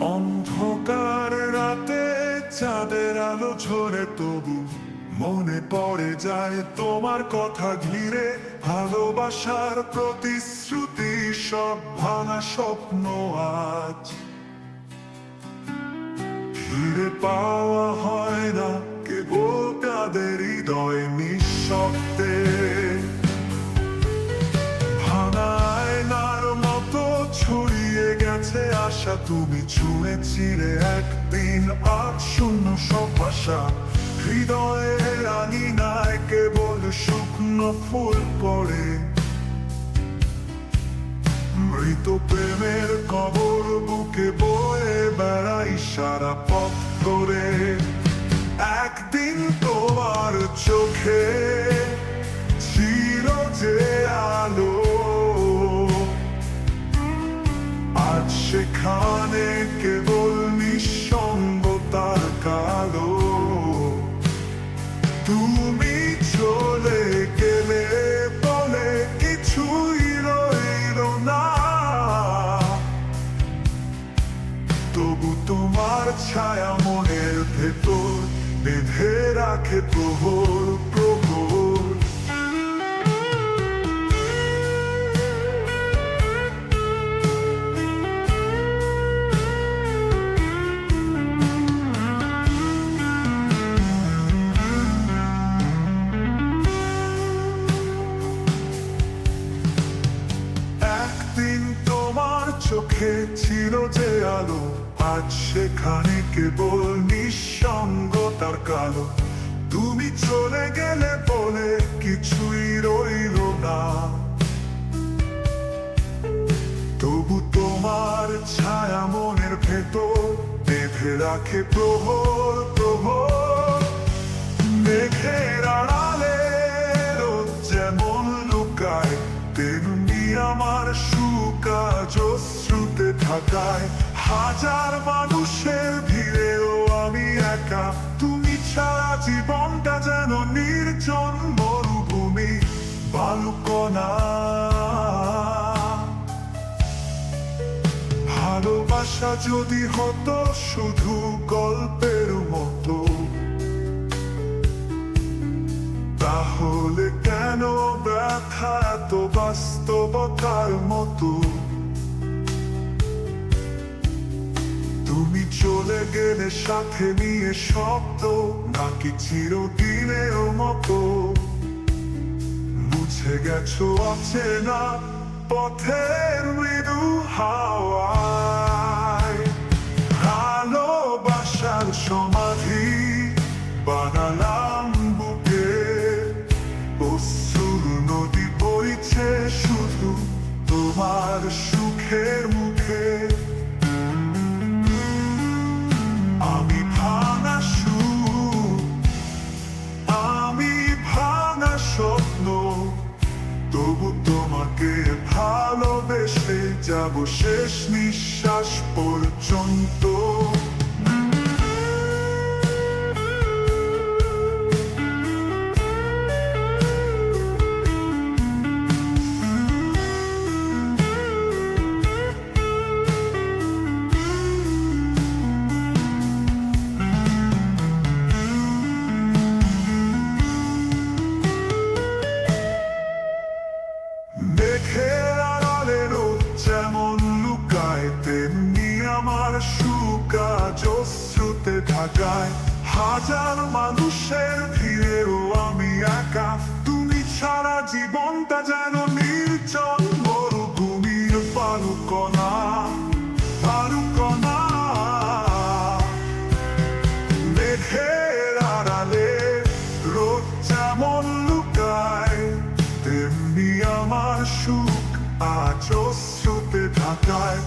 অন্ধকার রাতে চাঁদের আলো ঝরে, তবু মনে পড়ে যায় তোমার কথা ঘিরে। ভালোবাসার প্রতিশ্রুতি সব ভাঙা স্বপ্ন আজ। ফিরে পাওয়া গেছে তুমি ছুঁড়ে ছিঁড়ে একদিন আর শূন্য সব ভাষা হৃদয়ে রাঙি নাই কেবল শুকনো ফুল পড়ে। মৃত প্রেমের কবর বুকে বয়ে বেড়াই সারা পথ ধরে। একদিন তোমার চোখে বেঁধে রাখে প্রহর প্রহর। একদিন তোমার চোখে ছিল যে আলো আজ সেখানে কেবল নিঃসঙ্গতার কালো। তুমি চলে গেলে বলে কিছুই রইল না। তবু তোমার ছায়া মনের ভেতর বেঁধে রাখে প্রহর প্রহর। মেঘের আড়ালে যেমন লুকায়, তেমনি আমার সুকাজ শ্রুতে থাকায় হাজার মানুষের ভিড়েও আমি একা। তুমি ছাড়া জীবনটা যেন নির্জন মরুভূমি বালুকনা ভালোবাসা যদি হতো শুধু গল্পের মতো, তাহলে কেন ব্যথা এত বাস্তবতার মতো? গেলে সাথে নিয়ে শব্দ নাকি চিরদিনের মতো? মুছে গেছো অচেনা পথের মৃদু হাওয়ায়। ভালোবাসার সমাধি বানালাম বুকে। অশ্রুর নদী বইছে শুধু তোমার সুখের মুখে। শেষ নিঃশ্বাস পর্যন্ত ঢাকায় হাজার মানুষের ভিড়েও আমি একা। তুমি ছাড়া জীবনটা যেন নির্জন মরুভূমির পারুকনা আড়ালে লুকায়, তেমনি আমার সুখ আজ ঢাকায়।